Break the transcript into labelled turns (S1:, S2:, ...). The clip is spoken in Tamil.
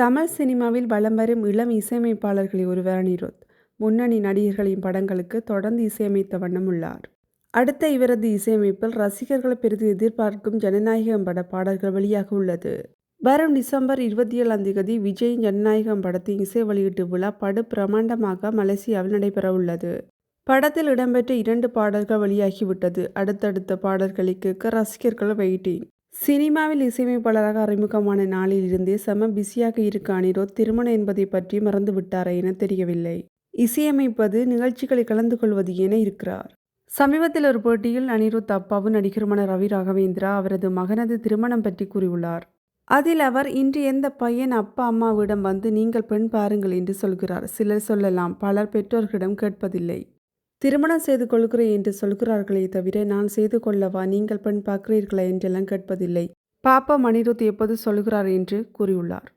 S1: தமிழ் சினிமாவில் வலம் வரும் இளம் இசையமைப்பாளர்களில் ஒருவர் அனிருத் முன்னணி நடிகர்களின் படங்களுக்கு தொடர்ந்து இசையமைத்த வண்ணம் உள்ளார். அடுத்த இவரது இசையமைப்பில் ரசிகர்கள் பெரிது எதிர்பார்க்கும் ஜனநாயகம் பட பாடல்கள் வெளியாக உள்ளது. வரும் டிசம்பர் இருபத்தி ஏழாம் தேதி விஜயின் ஜனநாயகம் படத்தின் இசை வெளியீட்டு விழா படு பிரமாண்டமாக மலேசியாவில் நடைபெற உள்ளது. படத்தில் இடம்பெற்ற இரண்டு பாடல்கள் வெளியாகிவிட்டது. அடுத்தடுத்த பாடல்களை கேட்க ரசிகர்கள் வெயிட்டிங். சினிமாவில் இசையமைப்பாளராக அறிமுகமான நாளில் இருந்தே செம பிஸியாக இருக்க அனிரோத் திருமணம் என்பதை பற்றி மறந்து விட்டாரா என தெரியவில்லை. இசையமைப்பது நிகழ்ச்சிகளை கலந்து கொள்வது என இருக்கிறார். சமீபத்தில் ஒரு போட்டியில் அனிருத் அப்பாவும் நடிகருமான ரவி ராகவேந்திரா அவரது மகனது திருமணம் பற்றி கூறியுள்ளார். அதில் அவர் இன்று எந்த பையன் அப்பா அம்மாவிடம் வந்து நீங்கள் பெண் பாருங்கள் என்று சொல்கிறார். சிலர் சொல்லலாம் பலர் பெற்றோர்களிடம் கேட்பதில்லை. திருமணம் செய்து கொள்கிறேன் என்று சொல்கிறார்களே தவிர நான் செய்து கொள்ளவா? நீங்கள் பெண் பார்க்கிறீர்களா? என்றெல்லாம் கேட்பதில்லை. பாப்பா மணிருத் எப்போது சொல்கிறார் என்று கூறியுள்ளார்.